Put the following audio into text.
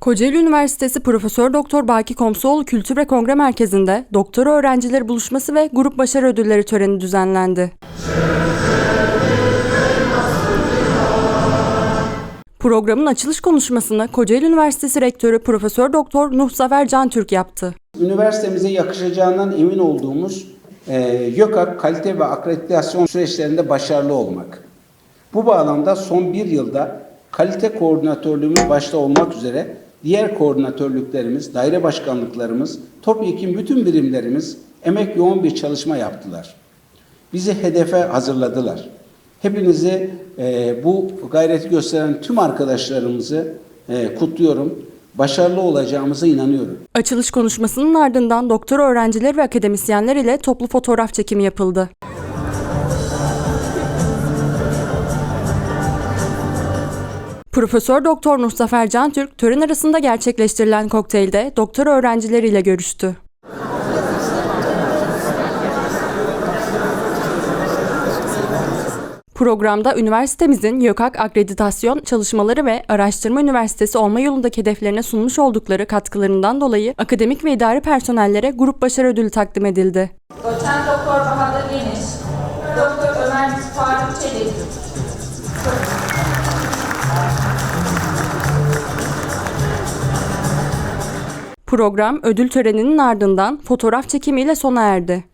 Kocaeli Üniversitesi Profesör Doktor Baki Komsoğlu Kültür ve Kongre Merkezi'nde doktora öğrencileri buluşması ve grup başarı ödülleri töreni düzenlendi. Programın açılış konuşmasını Kocaeli Üniversitesi Rektörü Profesör Doktor Nuh Zafer Cantürk yaptı. Üniversitemize yakışacağından emin olduğumuz e, YÖKAK kalite ve akreditasyon süreçlerinde başarılı olmak. Bu bağlamda son bir yılda kalite koordinatörlüğümüz başta olmak üzere diğer koordinatörlüklerimiz, daire başkanlıklarımız, topyekun bütün birimlerimiz emek yoğun bir çalışma yaptılar. Bizi hedefe hazırladılar. Hepinizi e, bu gayreti gösteren tüm arkadaşlarımızı e, kutluyorum. Başarılı olacağımıza inanıyorum. Açılış konuşmasının ardından doktora öğrenciler ve akademisyenler ile toplu fotoğraf çekimi yapıldı. Profesör Doktor Nuh Zafer Cantürk tören arasında gerçekleştirilen kokteylde doktora öğrencileriyle görüştü. Programda üniversitemizin YÖKAK akreditasyon çalışmaları ve araştırma üniversitesi olma yolundaki hedeflerine sunmuş oldukları katkılarından dolayı akademik ve idari personellere grup başarı ödülü takdim edildi. Doçent Doktor Bahadır Geniş, Doktor Ömer Faruk Çelik, Program ödül töreninin ardından fotoğraf çekimiyle sona erdi.